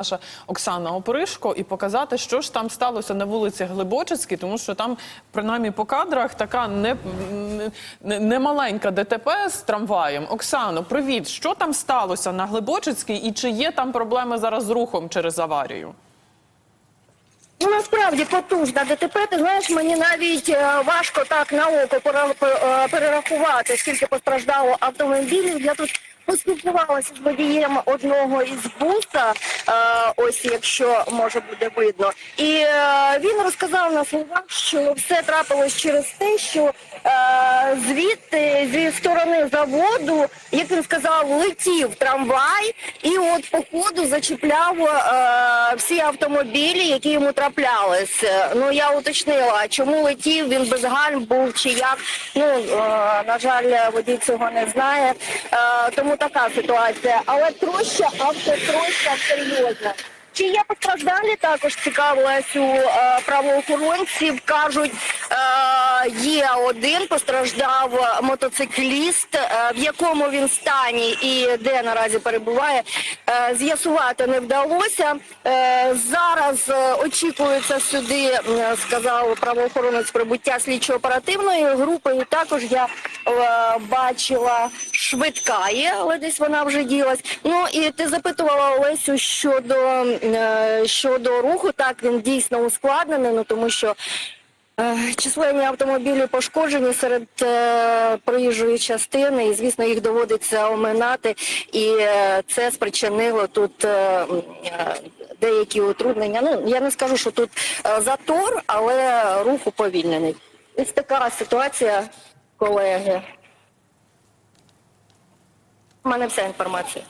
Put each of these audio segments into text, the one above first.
наша Оксана Опришко і показати, що ж там сталося на вулиці Глибочицькій, тому що там, принаймні по кадрах, така не, не, не ДТП з трамваєм. Оксано, привіт! Що там сталося на Глибочицькій і чи є там проблеми зараз з рухом через аварію? Ну, насправді потужна ДТП. Ти знаєш, мені навіть е, важко так на око е, перерахувати, скільки постраждало автомобілів. Я тут поспілкувалася з водієм одного із буса, е, ось якщо може буде видно. І е, він розказав на словах, що все трапилось через те, що е, звідти зі сторони заводу, як він сказав, летів трамвай, і от по ходу зачіпляв всі автомобілі, які йому траплялись. Е, Ну я уточнила, чому летів він без гальм був чи як. Ну на жаль, водій цього не знає. Тому така ситуація. Але троща автотроща серйозна. Чи є постраждалі? Також цікавилась у е, правоохоронців. Кажуть, е, є один постраждав мотоцикліст, е, в якому він стані і де наразі перебуває. е, з'ясувати не вдалося. Е, зараз очікується сюди, сказав правоохоронець прибуття слідчо-оперативної групи. І також я бачила швидка є, але десь вона вже ділась. Ну і ти запитувала Олесю щодо, щодо руху. Так він дійсно ускладнений, ну тому що. Е, Численні автомобілі пошкоджені серед е, проїжджої частини, і звісно, їх доводиться оминати, і е, це спричинило тут деякі утруднення. Ну я не скажу, що тут затор, але рух уповільнений. Ось така ситуація, колеги. У мене вся інформація.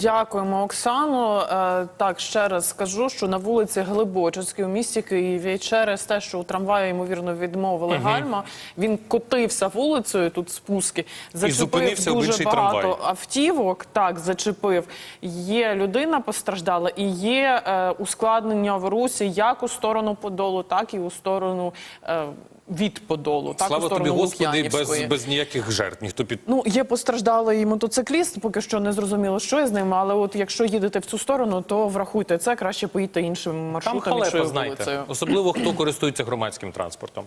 Дякуємо, Оксано. Е, так, ще раз скажу, що на вулиці Глибочицькій у місті Києві через те, що у трамваю, ймовірно, відмовили гальма, він котився вулицею, тут спуски, зачепив дуже багато трамвай. автівок, так, зачепив. Є людина постраждала і є е, ускладнення в русі як у сторону Подолу, так і у сторону е, від Подолу. Так, Слава тобі, Господи, без, без ніяких жертв. Ніхто під Ну, є постраждалий мотоцикліст, поки що не зрозуміло, що з ним. але от якщо їдете в цю сторону, то врахуйте це, краще поїдьте іншим там маршрутом, халепа, іншою знаєте. вулицею. Особливо хто користується громадським транспортом.